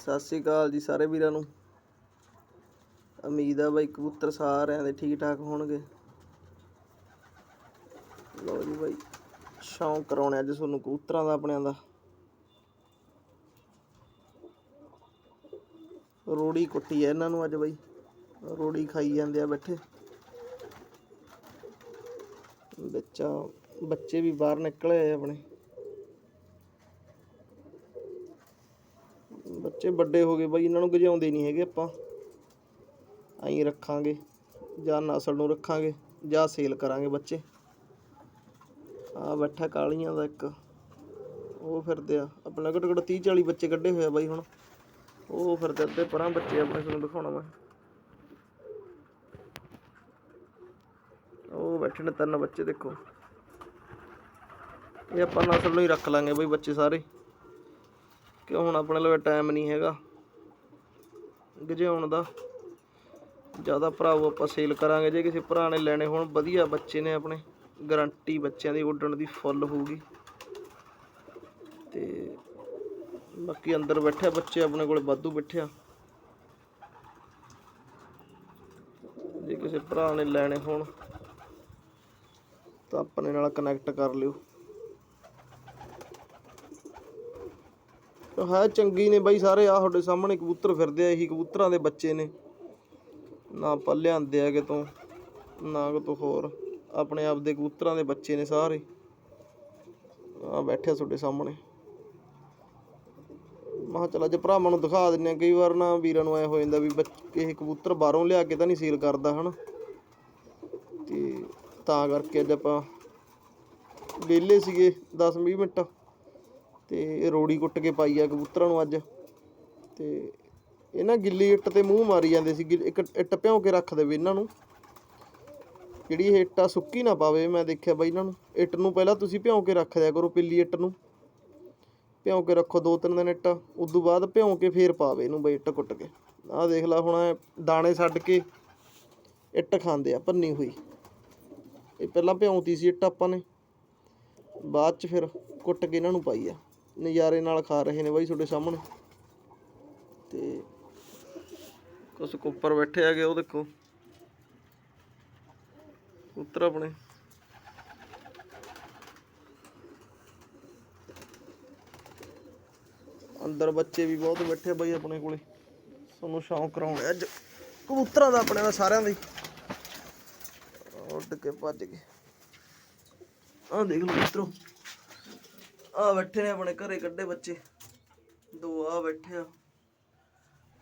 ਸਤਿ ਸ੍ਰੀ ਅਕਾਲ ਜੀ ਸਾਰੇ ਵੀਰਾਂ ਨੂੰ। ਉਮੀਦ ਆ ਬਾਈ ਕਬੂਤਰ ਸਾਰਿਆਂ ਦੇ ਠੀਕ ਠਾਕ ਹੋਣਗੇ। ਲੋ ਜੀ ਬਾਈ, ਸ਼ੌਂਕ ਕਰਾਉਣੇ ਅੱਜ ਤੁਹਾਨੂੰ ਕਬੂਤਰਾਂ ਦਾ ਆਪਣਿਆਂ ਦਾ। ਰੋੜੀ ਕੁੱਟੀ ਐ ਇਹਨਾਂ ਨੂੰ ਅੱਜ ਬਾਈ। ਰੋੜੀ ਖਾਈ ਜਾਂਦੇ ਆ ਬੈਠੇ। ਬੱਚਾ ਬੱਚੇ ਵੀ ਬਾਹਰ ਨਿਕਲੇ ਆਏ ਆਪਣੇ। ਬੱਚੇ ਵੱਡੇ ਹੋ ਗਏ ਬਾਈ, ਇਹਨਾਂ ਨੂੰ ਗਜਾਉਂਦੇ ਨਹੀਂ ਹੈਗੇ ਆਪਾਂ। ਐਂ ਰੱਖਾਂਗੇ, ਜਾਂ ਨਸਲ ਨੂੰ ਰੱਖਾਂਗੇ, ਜਾਂ ਸੇਲ ਕਰਾਂਗੇ ਬੱਚੇ। ਆ ਬੈਠਾ ਕਾਲੀਆਂ ਦਾ ਇੱਕ। ਉਹ ਫਿਰਦੇ ਆ, ਆਪਣਾ ਘੱਟੋ ਘੱਟ 30 40 ਬੱਚੇ ਕੱਢੇ ਹੋਏ ਆ ਬਾਈ ਹੁਣ। ਉਹ ਫਿਰਦੇ ਅੱਧੇ ਪਰਾਂ ਬੱਚੇ ਆਪਣੇ ਤੁਹਾਨੂੰ ਦਿਖਾਉਣਾ ਮੈਂ। ਉਹ ਬੈਠੇ ਨੇ ਤਿੰਨ ਬੱਚੇ, ਦੇਖੋ। ਇਹ ਆਪਾਂ ਨਸਲ ਨੂੰ ਹੀ ਰੱਖ ਲਾਂਗੇ ਬਈ ਬੱਚੇ ਸਾਰੇ। ਕਿਉਂ ਹੁਣ ਆਪਣੇ ਲਈ ਟਾਈਮ ਨਹੀਂ ਹੈਗਾ। ਗਜਾਉਣ ਦਾ। ਜ਼ਿਆਦਾ ਭਰਾਓ ਆਪਾਂ ਸੇਲ ਕਰਾਂਗੇ। ਜੇ ਕਿਸੇ ਭਰਾ ਨੇ ਲੈਣੇ ਹੋਣ, ਵਧੀਆ ਬੱਚੇ ਨੇ ਆਪਣੇ। ਗਾਰੰਟੀ ਬੱਚਿਆਂ ਦੀ ਉੱਡਣ ਦੀ ਫੁੱਲ ਹੋਊਗੀ। ਤੇ ਬਾਕੀ ਅੰਦਰ ਬੈਠੇ ਬੱਚੇ, ਆਪਣੇ ਕੋਲ ਵਾਧੂ ਬੈਠਿਆ ਜੇ ਕਿਸੇ ਭਰਾ ਨੇ ਲੈਣੇ ਹੋਣ, ਤਾਂ ਆਪਣੇ ਨਾਲ ਕਨੈਕਟ ਕਰ ਲਿਓ। ਹੈ, ਚੰਗੀ ਨੇ ਬਾਈ ਸਾਰੇ। ਆ ਤੁਹਾਡੇ ਸਾਹਮਣੇ ਕਬੂਤਰ ਫਿਰਦੇ ਆ, ਇਹੀ ਕਬੂਤਰਾਂ ਦੇ ਬੱਚੇ ਨੇ। ਨਾ ਆਪਾਂ ਲਿਆਂਦੇ ਆ ਕਿਤੋਂ ਨਾ ਕਿਤੋਂ ਹੋਰ। ਆਪਣੇ ਆਪ ਦੇ ਕਬੂਤਰਾਂ ਦੇ ਬੱਚੇ ਨੇ ਸਾਰੇ। ਆ ਬੈਠੇ ਤੁਹਾਡੇ ਸਾਹਮਣੇ। ਮਾ ਚਲ ਅੱਜ ਭਰਾਵਾਂ ਨੂੰ ਦਿਖਾ ਦਿੰਨੇ ਆ, ਕਈ ਵਾਰ ਨਾ ਵੀਰਾਂ ਨੂੰ ਐ ਹੋ ਜਾਂਦਾ ਵੀ ਬੱਚ- ਇਹ ਕਬੂਤਰ ਬਾਹਰੋਂ ਲਿਆ ਕੇ ਤਾਂ ਨਹੀਂ ਸੀਲ ਕਰਦਾ, ਹਨ। ਤੇ ਤਾਂ ਕਰਕੇ ਅੱਜ ਆਪਾਂ ਵਿਹਲੇ ਸੀਗੇ 10-20 ਮਿੰਟ। ਤੇ ਇਹ ਰੋੜੀ ਕੁੱਟ ਕੇ ਪਾਈ ਆ ਕਬੂਤਰਾਂ ਨੂੰ ਅੱਜ। ਤੇ ਇਹ ਨਾ ਗਿੱਲੀ ਇੱਟ ਤੇ ਮੂੰਹ ਮਾਰੀ ਜਾਂਦੇ ਸੀ। ਗਿ- ਇੱਕ ਇੱਟ ਭਿਉਂ ਕੇ ਰੱਖ ਦੇਵੇ ਇਹਨਾਂ ਨੂੰ। ਜਿਹੜੀ ਇਹ ਇੱਟ ਸੁੱਕੀ ਨਾ ਪਾਵੇ, ਮੈਂ ਦੇਖਿਆ ਬਾਈ ਇਹਨਾਂ ਨੂੰ। ਇੱਟ ਨੂੰ ਪਹਿਲਾਂ ਤੁਸੀਂ ਭਿਉਂ ਕੇ ਰੱਖ ਦਿਆ ਕਰੋ, ਪਿੱਲੀ ਇੱਟ ਨੂੰ। ਭਿਉਂ ਕੇ ਰੱਖੋ ਦੋ ਤਿੰਨ ਦਿਨ ਇੱਟ। ਤੋਂ ਬਾਅਦ ਭਿਉਂ ਕੇ ਫੇਰ ਪਾਵੇ ਇਹਨੂੰ ਬਈ ਇੱਟ ਕੁੱਟ ਕੇ। ਆਹ ਦੇਖ ਲੈ ਹੁਣ ਦਾਣੇ ਛੱਡ ਕੇ ਇੱਟ ਖਾਂਦੇ ਆ, ਭੰਨੀ ਹੋਈ। ਇਹ ਪਹਿਲਾਂ ਭਿਉਂਤੀ ਸੀ ਇੱਟ ਆਪਾਂ ਨੇ। ਬਾਅਦ ਚ ਫਿਰ ਕੁੱਟ ਕੇ ਇਹਨਾਂ ਨੂੰ ਪਾਈ ਆ। ਨਜ਼ਾਰੇ ਨਾਲ ਖਾ ਰਹੇ ਨੇ ਬਾਈ ਤੁਹਾਡੇ ਸਾਹਮਣੇ। ਤੇ ਕੁਛ ਕੁੱਪਰ ਬੈਠੇ ਹੈਗੇ ਉਹ ਦੇਖੋ। ਉੱਤਰ ਆਪਣੇ। ਅੰਦਰ ਬੱਚੇ ਵੀ ਬਹੁਤ ਬੈਠੇ ਬਾਈ ਆਪਣੇ ਕੋਲੇ। ਤੁਹਾਨੂੰ ਸ਼ੌਂਕ ਕਰਾਉਣੇ ਅੱਜ। ਕਬੂਤਰਾਂ ਦਾ ਆਪਣੇ ਦਾ ਸਾਰਿਆਂ ਦਾ ਉੱਡ ਕੇ ਭੱਜ ਗਏ। ਆਹ ਦੇਖ ਲਓ ਮਿੱਤਰੋ। ਆ ਬੈਠੇ ਨੇ ਆਪਣੇ ਘਰੇ ਕੱਢੇ ਬੱਚੇ। ਦੋ ਆ ਬੈਠੇ ਆ।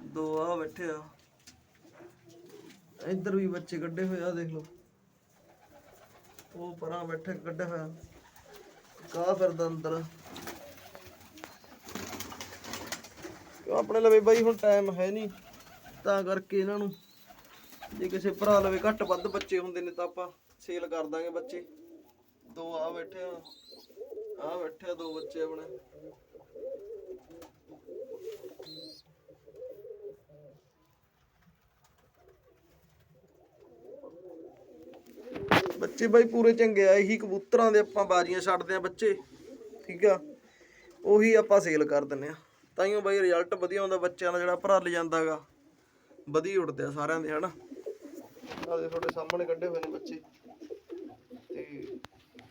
ਦੋ ਆ ਬੈਠੇ ਆ। ਇੱਧਰ ਵੀ ਬੱਚੇ ਕੱਢੇ ਹੋਏ ਆ, ਦੇਖ ਲਓ। ਉਹ ਪਰਾਂ ਬੈਠੇ ਕੱਢੇ ਹੋਇਆ ਕਾ ਫਿਰਦਾ ਅੰਦਰ। ਆਪਣੇ ਲਵੇ ਬਾਈ, ਹੁਣ ਟਾਈਮ ਹੈ ਨਹੀਂ। ਤਾਂ ਕਰਕੇ ਇਹਨਾਂ ਨੂੰ ਜੇ ਕਿਸੇ ਭਰਾ ਲਵੇ ਘੱਟ ਵੱਧ ਬੱਚੇ ਹੁੰਦੇ ਨੇ ਤਾਂ ਆਪਾਂ ਸੇਲ ਕਰ ਦਾਂਗੇ ਬੱਚੇ। ਦੋ ਆ ਬੈਠੇ ਆ। ਆ ਬੈਠੇ ਦੋ ਬੱਚੇ ਆਪਣੇ। ਬੱਚੇ ਬਾਈ ਪੂਰੇ ਚੰਗੇ ਆ, ਇਹੀ ਕਬੂਤਰਾਂ ਦੇ ਆਪਾਂ ਬਾਜ਼ੀਆਂ ਛੱਡਦੇ ਆ ਬੱਚੇ, ਠੀਕ ਆ? ਉਹੀ ਆਪਾਂ ਸੇਲ ਕਰ ਦਿੰਨੇ ਆ। ਤਾਈਓ ਬਾਈ ਰਿਜ਼ਲਟ ਵਧੀਆ ਆਉਂਦਾ ਬੱਚਿਆਂ ਦਾ ਜਿਹੜਾ ਭਰਾ ਲੈ ਜਾਂਦਾਗਾ ਵਧੀਆ ਉੱਡਦੇ ਆ ਸਾਰਿਆਂ ਦੇ, ਹਨਾ? ਆਦੇ ਤੁਹਾਡੇ ਸਾਹਮਣੇ ਕੱਢੇ ਹੋਏ ਨੇ ਬੱਚੇ। ਤੇ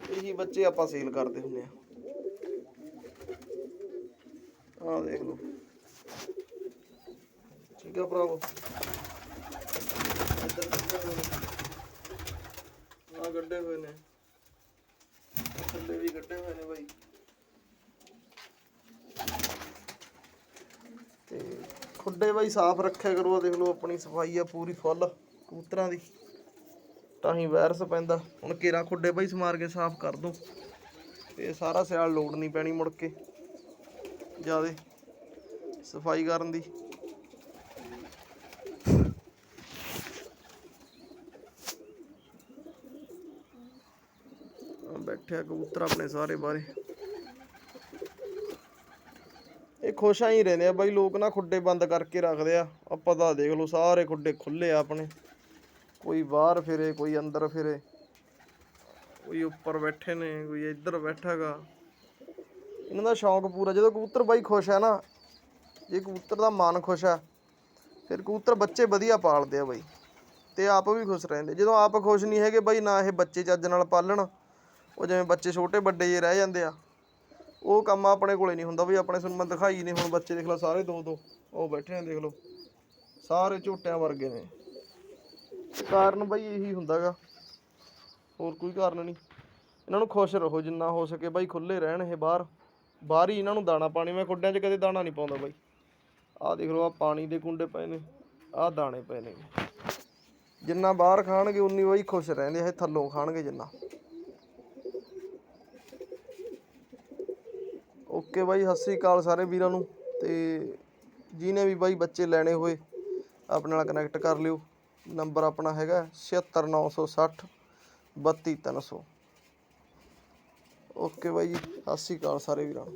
ਇਹੀ ਬੱਚੇ ਆਪਾਂ ਸੇਲ ਕਰਦੇ ਹੁੰਦੇ ਆ। ਆਹ ਦੇਖ ਲਓ। ਠੀਕ ਆ ਭਰਾਵੋ? ਆ ਕੱਢੇ ਹੋਏ ਨੇ। ਥੱਲੇ ਵੀ ਕੱਢੇ ਹੋਏ ਨੇ ਬਾਈ। ਤੇ ਖੁੱਡੇ ਬਾਈ ਸਾਫ਼ ਰੱਖਿਆ ਕਰੋ ਦੇਖ ਲਓ ਆਪਣੀ ਸਫ਼ਾਈ ਆ ਪੂਰੀ ਫੁੱਲ ਕਬੂਤਰਾਂ ਦੀ। ਤਾਂ ਹੀ ਵਾਇਰਸ ਪੈਂਦਾ। ਹੁਣ ਕੇਰਾ ਖੁੱਡੇ ਬਾਈ ਸਮਾਰ ਕੇ ਸਾਫ਼ ਕਰ ਦੋ। ਤੇ ਸਾਰਾ ਸਿਆਲ ਲੋੜ ਨਹੀਂ ਪੈਣੀ ਮੁੜ ਕੇ। ਜਿਆਦੇ ਸਫ਼ਾਈ ਕਰਨ ਦੀ। ਬੈਠਿਆ ਕਬੂਤਰ ਆਪਣੇ ਸਾਰੇ ਬਾਰੇ। ਇਹ ਖੁਸ਼ਾਂ ਹੀ ਰਹਿੰਦੇ ਆ ਬਾਈ, ਲੋਕ ਨਾ ਖੁੱਡੇ ਬੰਦ ਕਰਕੇ ਰੱਖਦੇ ਆ। ਆਪਾਂ ਤਾਂ ਦੇਖ ਲਓ, ਸਾਰੇ ਖੁੱਡੇ ਖੁੱਲੇ ਆ ਆਪਣੇ। ਕੋਈ ਬਾਹਰ ਫਿਰੇ ਕੋਈ ਅੰਦਰ ਫਿਰੇ। ਕੋਈ ਉੱਪਰ ਬੈਠੇ ਨੇ ਕੋਈ ਇੱਧਰ ਬੈਠਾਗਾ ਇਹਨਾਂ ਦਾ ਸ਼ੌਂਕ ਪੂਰਾ ਜਦੋਂ ਕਬੂਤਰ ਬਾਈ ਖੁਸ਼ ਹੈ ਨਾ ਜੇ ਕਬੂਤਰ ਦਾ ਮਨ ਖੁਸ਼ ਆ ਫਿਰ ਕਬੂਤਰ ਬੱਚੇ ਵਧੀਆ ਪਾਲਦੇ ਆ ਬਾਈ। ਤੇ ਆਪ ਵੀ ਖੁਸ਼ ਰਹਿੰਦੇ। ਜਦੋਂ ਆਪ ਖੁਸ਼ ਨਹੀਂ ਹੈਗੇ ਬਾਈ ਨਾ ਇਹ ਬੱਚੇ ਚੱਜ ਨਾਲ ਪਾਲਣ ਉਹ ਜਿਵੇਂ ਬੱਚੇ ਛੋਟੇ ਵੱਡੇ ਜੇ ਰਹਿ ਜਾਂਦੇ ਆ ਉਹ ਕੰਮ ਆਪਣੇ ਕੋਲੇ ਨਹੀਂ ਹੁੰਦਾ ਬਈ। ਆਪਣੇ ਤੁਹਾਨੂੰ ਮੈਂ ਦਿਖਾਈ ਨਹੀਂ ਹੁਣ ਬੱਚੇ ਦੇਖ ਲਓ ਸਾਰੇ ਦੋ ਦੋ ਉਹ ਬੈਠੇ ਨੇ ਦੇਖ ਲਓ। ਸਾਰੇ ਝੋਟਿਆਂ ਵਰਗੇ ਨੇ। ਕਾਰਨ ਬਾਈ ਇਹੀ ਹੁੰਦਾਗਾ। ਹੋਰ ਕੋਈ ਕਾਰਨ ਨਹੀਂ। ਇਹਨਾਂ ਨੂੰ ਖੁਸ਼ ਰਹੋ ਜਿੰਨਾ ਹੋ ਸਕੇ ਬਾਈ ਖੁੱਲੇ ਰਹਿਣ ਇਹ ਬਾਹਰ। ਬਾਹਰ ਹੀ ਇਹਨਾਂ ਨੂੰ ਦਾਣਾ ਪਾਣੀ, ਮੈਂ ਖੁੱਡਿਆਂ 'ਚ ਕਦੇ ਦਾਣਾ ਨਹੀਂ ਪਾਉਂਦਾ ਬਾਈ। ਆਹ ਦੇਖ ਲਓ ਆ ਪਾਣੀ ਦੇ ਕੁੰਡੇ ਪਏ ਨੇ, ਆਹ ਦਾਣੇ ਪਏ ਨੇ। ਜਿੰਨਾ ਬਾਹਰ ਖਾਣਗੇ, ਉਨੀ ਬਾਈ ਖੁਸ਼ ਰਹਿੰਦੇ ਇਹ ਥੱਲੋਂ ਖਾਣਗੇ ਜਿੰਨਾ। ਓਕੇ ਬਾਈ, ਸਤਿ ਸ੍ਰੀ ਅਕਾਲ ਸਾਰੇ ਵੀਰਾਂ ਨੂੰ। ਤੇ ਜਿਹਨੇ ਵੀ ਬਾਈ ਬੱਚੇ ਲੈਣੇ ਹੋਏ, ਆਪਣੇ ਨਾਲ ਕਨੈਕਟ ਕਰ ਲਿਓ। ਨੰਬਰ ਆਪਣਾ ਹੈਗਾ 76960 32300 ਓਕੇ ਬਾਈ ਜੀ ਸਤਿ ਸ੍ਰੀ ਅਕਾਲ ਸਾਰੇ ਵੀਰਾਂ ਨੂੰ।